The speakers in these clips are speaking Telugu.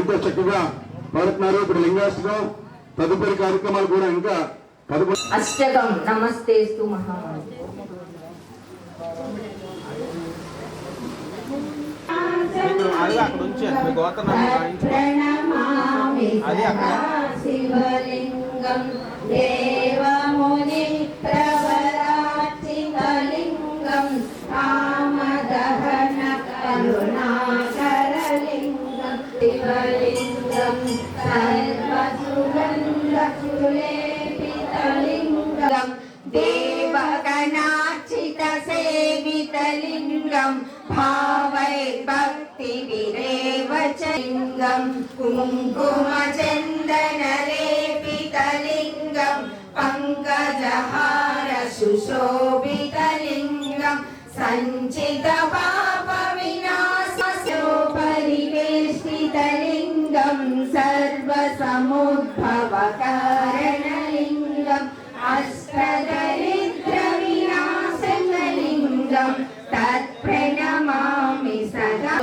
చక్కగా పాడుతున్నారు ఇప్పుడు లింగాష్టకం తదుపరి కార్యక్రమాలు కూడా ఇంకా అష్టకం. శివలింగం దేవముని ప్రవరాచితలింగం శివలింగం సర్వసుగంధసులేపితలింగం దేవగణాచిత సేవితలింగం భావై భక్తి విరేవ లింగం కుంకుమ చందన లేపితలింగం పంకజహార సుశోభితలింగం సంచిత കാരണലിംഗം അഷ്ടദരിദ്രവിനാശനലിംഗം തത് പ്രണമാമി സദോകമവാപ്നോതി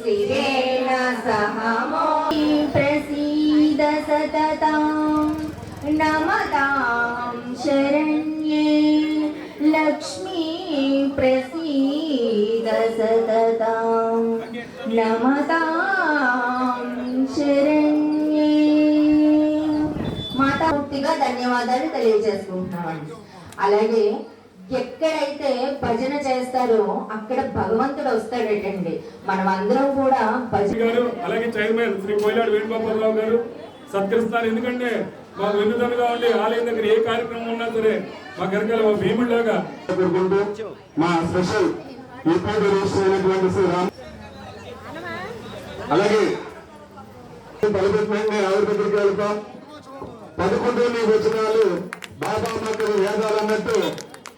ശിവേണ സഹമോ പ്രസീദ സതതാം നമതാം ശരണ്യേ लक्ष्मी प्रसीद सततां नमतां शर మాతాపూర్తిగా ధన్యవాదాలు తెలియజేసుకుంటున్నామండి. అలాగే ఎక్కడైతే భజన చేస్తారో అక్కడ భగవంతుడు వస్తాడటండి. మనం అందరం కూడా భజన గారు అలాగే చైర్మన్ శ్రీ కోయిలాడు వేణుగోపాలరావు గారు సత్కరిస్తారు. ఎందుకంటే మాకు వెన్నుదన్నుగా ఉండి ఆలయం దగ్గర ఏ కార్యక్రమం ఉన్నా సరే మా గరకల భీముడిలాగా కోరుకుంటూ మా స్పెషల్ అలాగే బలపెట్టినండి ఆవిడ దగ్గరికి వెళ్తాం. పదకొండు నీ వచనాలు బాబా మాకు వేదాలు అన్నట్టు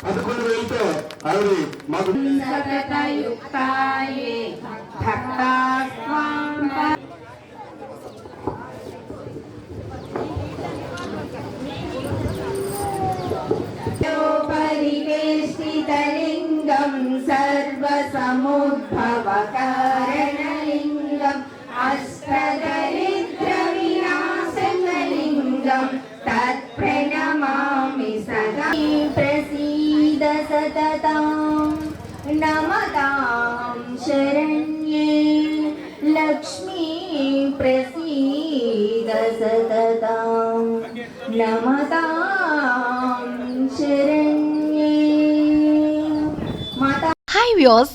పదకొండు వెళ్తే ఆవిడ మాకు సతతయుక్తాయే భక్తాస్వాం వినాశనలింగం తత్ప్రణమామి సదా ప్రసీద సతతాం నమతాం శరణ్యే లక్ష్మీ ప్రసీద సతతాం నమతాం శరణ్యే మాతా హాయ్ వ్యూస్